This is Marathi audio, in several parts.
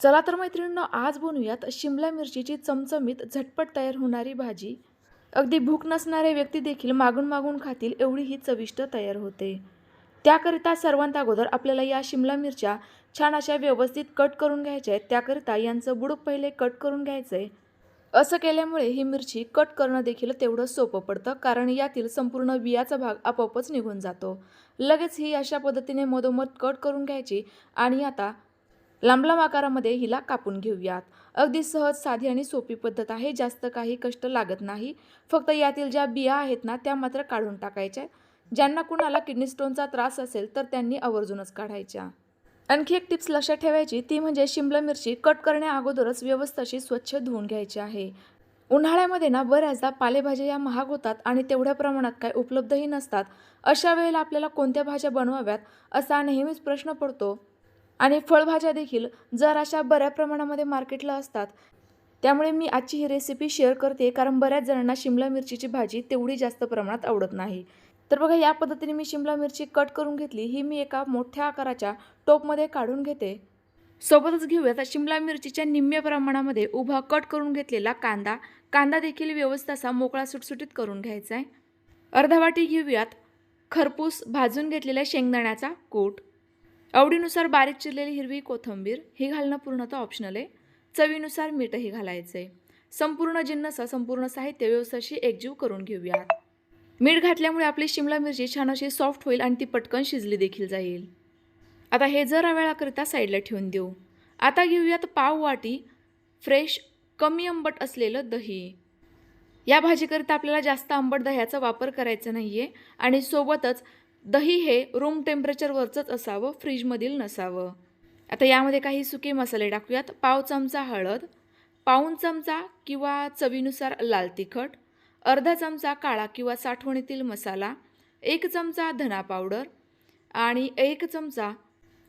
चला तर मैत्रिणींनो आज बनवूयात शिमला मिरचीची चमचमीत झटपट तयार होणारी भाजी. अगदी भूक नसणारे व्यक्ती देखील मागून मागून खातील एवढी ही चविष्ट तयार होते. त्याकरिता सर्वांत अगोदर आपल्याला या शिमला मिरच्या छान अशा व्यवस्थित कट करून घ्यायच्या आहेत. त्याकरिता यांचं बुडूक पहिले कट करून घ्यायचं आहे असं केल्यामुळे ही मिरची कट करणं देखील तेवढं सोपं पडतं कारण यातील संपूर्ण बियाचा भाग आपोआपच निघून जातो. लगेच ही अशा पद्धतीने मधोमध कट करून घ्यायची आणि आता लांबलांब आकारामध्ये हिला कापून घेऊयात. अगदी सहज साधी आणि सोपी पद्धत आहे. जास्त काही कष्ट लागत नाही. फक्त यातील ज्या बिया आहेत ना त्या मात्र काढून टाकायच्या ज्यांना कुणाला किडनी स्टोनचा त्रास असेल तर त्यांनी आवर्जूनच काढायच्या. आणखी एक टिप्स लक्षात ठेवायची ती म्हणजे शिमला मिरची कट करण्या अगोदरच स्वच्छ धुवून घ्यायची आहे. उन्हाळ्यामध्ये ना बऱ्याचदा पालेभाज्या या महाग होतात आणि तेवढ्या प्रमाणात काय उपलब्धही नसतात. अशा वेळेला आपल्याला कोणत्या भाज्या बनवाव्यात असा नेहमीच प्रश्न पडतो. आणि फळभाज्या देखील जर अशा बऱ्या प्रमाणामध्ये मार्केटला असतात त्यामुळे मी आजची ही रेसिपी शेअर करते. कारण बऱ्याच जणांना शिमला मिरचीची भाजी तेवढी जास्त प्रमाणात आवडत नाही. तर बघा या पद्धतीने मी शिमला मिरची कट करून घेतली. ही मी एका मोठ्या आकाराच्या टोपमध्ये काढून घेते. सोबतच घेऊयात शिमला मिरचीच्या निम्म्या प्रमाणामध्ये उभा कट करून घेतलेला कांदा. कांदा देखील व्यवस्थित असा मोकळा सुटसुटीत करून घ्यायचा आहे. अर्धा वाटी घेऊयात खरपूस भाजून घेतलेल्या शेंगदाण्याचा कूट. आवडीनुसार बारीक चिरलेली हिरवी कोथिंबीर ही घालणं पूर्णतः ऑप्शनल आहे. चवीनुसार मीठही घालायचं आहे संपूर्ण जिन्नस संपूर्ण साहित्य व्यवस्थाशी एकजीव करून घेऊयात. मीठ घातल्यामुळे आपली शिमला मिरची छान अशी सॉफ्ट होईल आणि ती पटकन शिजली देखील जाईल. आता हे जरा वेळाकरिता साईडला ठेवून देऊ. आता घेऊयात पाव वाटी फ्रेश कमी आंबट असलेलं दही. या भाजीकरिता आपल्याला जास्त आंबट दह्याचा वापर करायचा नाही आहे आणि सोबतच दही हे रूम टेम्परेचरवरचंच असावं फ्रीजमधील नसावं. आता यामध्ये काही सुके मसाले टाकूयात. पाव चमचा हळद पाऊण चमचा किंवा चवीनुसार लाल तिखट अर्धा चमचा काळा किंवा साठवणीतील मसाला एक चमचा धना पावडर आणि एक चमचा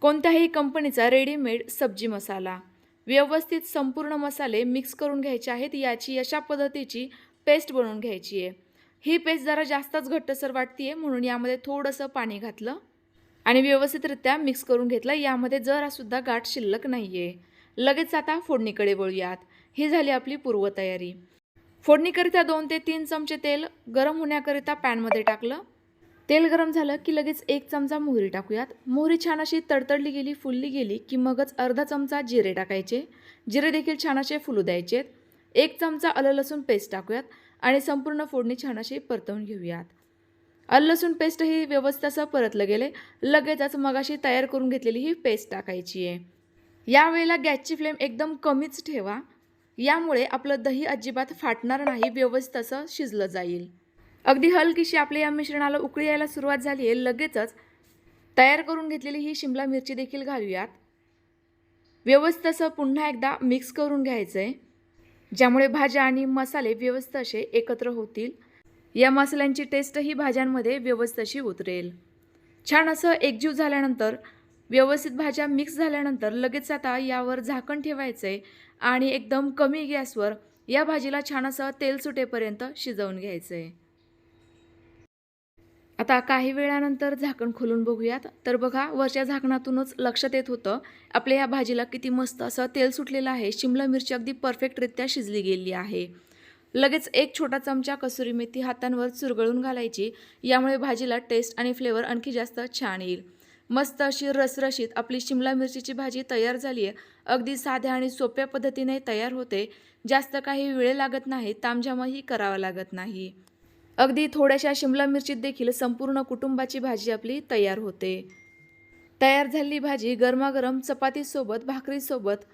कोणत्याही कंपनीचा रेडीमेड सब्जी मसाला. व्यवस्थित संपूर्ण मसाले मिक्स करून घ्यायचे आहेत. याची अशा पद्धतीची पेस्ट बनवून घ्यायची आहे. ही पेस्ट जरा जास्तच घट्टसर वाटते म्हणून यामध्ये थोडंसं पाणी घातलं. आणि व्यवस्थितरित्या मिक्स करून घेतलं. यामध्ये जरासुद्धा गाठ शिल्लक नाही आहे लगेच आता फोडणीकडे वळूयात. ही झाली आपली पूर्वतयारी. फोडणीकरिता दोन ते तीन चमचे तेल गरम होण्याकरिता पॅनमध्ये टाकलं. तेल गरम झालं की लगेच एक चमचा मोहरी टाकूयात. मोहरी छान अशी तडतडली गेली फुलली गेली की मगच अर्धा चमचा जिरे टाकायचे. जिरे देखील छान असे फुलू द्यायचे एक चमचा आलं लसूण पेस्ट टाकूयात. आणि संपूर्ण फोडणी छान अशी परतवून घेऊयात. लसूण पेस्ट ही व्यवस्थित असं परतलं गेले. लगेचच मगाशी तयार करून घेतलेली ही पेस्ट टाकायची आहे. यावेळेला गॅसची फ्लेम एकदम कमीच ठेवा. यामुळे आपलं दही अजिबात फाटणार नाही व्यवस्थित असं शिजलं जाईल. अगदी हलकीशी आपल्या या मिश्रणाला उकळी यायला सुरुवात झाली आहे. लगेचच तयार करून घेतलेली ही शिमला मिरची देखील घालूयात. व्यवस्थित असं पुन्हा एकदा मिक्स करून घ्यायचं आहे ज्यामुळे भाज्या आणि मसाले व्यवस्थित असे एकत्र होतील. या मसाल्यांची टेस्टही भाज्यांमध्ये व्यवस्थ अशी उतरेल. छान असं एकजीव झाल्यानंतर व्यवस्थित भाज्या मिक्स झाल्यानंतर लगेच आता यावर झाकण ठेवायचं आहे आणि एकदम कमी गॅसवर या भाजीला छान असं तेल सुटेपर्यंत शिजवून घ्यायचं. आहे आता काही वेळानंतर झाकण खोलून बघूयात. तर बघा वरच्या झाकणातूनच लक्षात येत होतं. आपल्या या भाजीला किती मस्त असं तेल सुटलेलं आहे. शिमला मिरची अगदी परफेक्टरित्या शिजली गेली आहे. लगेच एक छोटा चमचा कसुरी मेथी हातांवर चुरगळून घालायची. यामुळे भाजीला टेस्ट आणि फ्लेवर आणखी जास्त छान येईल. मस्त अशी रसरशीत आपली शिमला मिरचीची भाजी तयार झाली आहे. अगदी साध्या आणि सोप्या पद्धतीने तयार होते. जास्त काही वेळ लागत नाही तामझामही करावा लागत नाही. अगदी थोड्याशा शिमला मिरचीत देखील संपूर्ण कुटुंबाची भाजी आपली तयार होते. तयार झालेली भाजी गरमागरम चपातीसोबत भाकरीसोबत